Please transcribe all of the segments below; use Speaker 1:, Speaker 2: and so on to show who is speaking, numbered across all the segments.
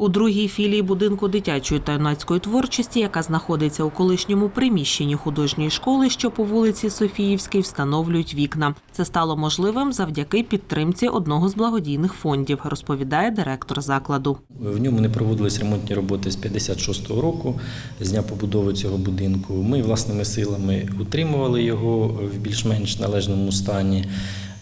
Speaker 1: У другій філії будинку дитячої та юнацької творчості, яка знаходиться у колишньому приміщенні художньої школи, що по вулиці Софіївській, встановлюють вікна. Це стало можливим завдяки підтримці одного з благодійних фондів, розповідає директор закладу.
Speaker 2: В ньому не проводились ремонтні роботи з 56-го року, з дня побудови цього будинку. Ми власними силами утримували його в більш-менш належному стані.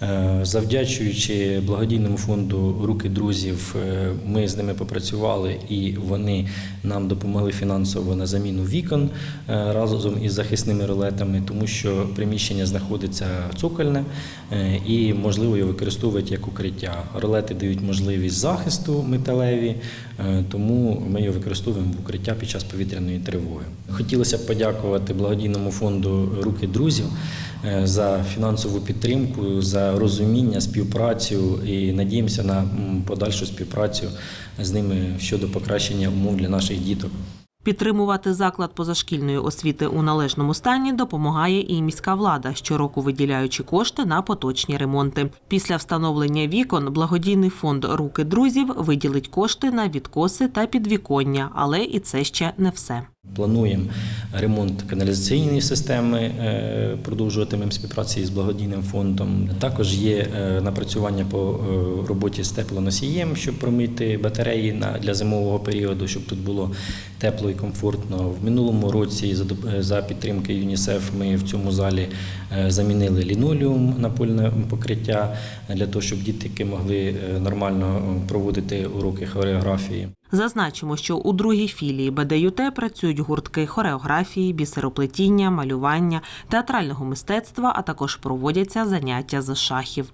Speaker 2: Е, Завдячуючи благодійному фонду Руки друзів, е, ми з ними попрацювали і вони нам допомогли фінансово на заміну вікон е, разом із захисними ролетами, тому що приміщення знаходиться цокольне і можливо його використовувати як укриття. Ролети дають можливість захисту металеві, тому ми його використовуємо в укриття під час повітряної тривоги. Хотілося б подякувати благодійному фонду Руки друзів за фінансову підтримку, за розуміння, співпрацю і надіємося на подальшу співпрацю з ними щодо покращення умов для наших діток.
Speaker 1: Підтримувати заклад позашкільної освіти у належному стані допомагає і міська влада, щороку виділяючи кошти на поточні ремонти. Після встановлення вікон благодійний фонд Руки друзів виділить кошти на відкоси та підвіконня, але і це ще не все.
Speaker 2: Плануємо ремонт каналізаційної системи, е, продовжуватимемо співпраці з благодійним фондом. Також є е, напрацювання по е, роботі з теплоносієм, щоб промити батареї на- для зимового періоду, щоб тут було тепло і комфортно. В минулому році за підтримки ЮНІСЕФ ми в цьому залі замінили лінолеум напольне покриття для того, щоб дітки могли нормально проводити уроки хореографії.
Speaker 1: Зазначимо, що у другій філії БДЮТ працюють гуртки хореографії, бісероплетіння, малювання, театрального мистецтва, а також проводяться заняття з шахів.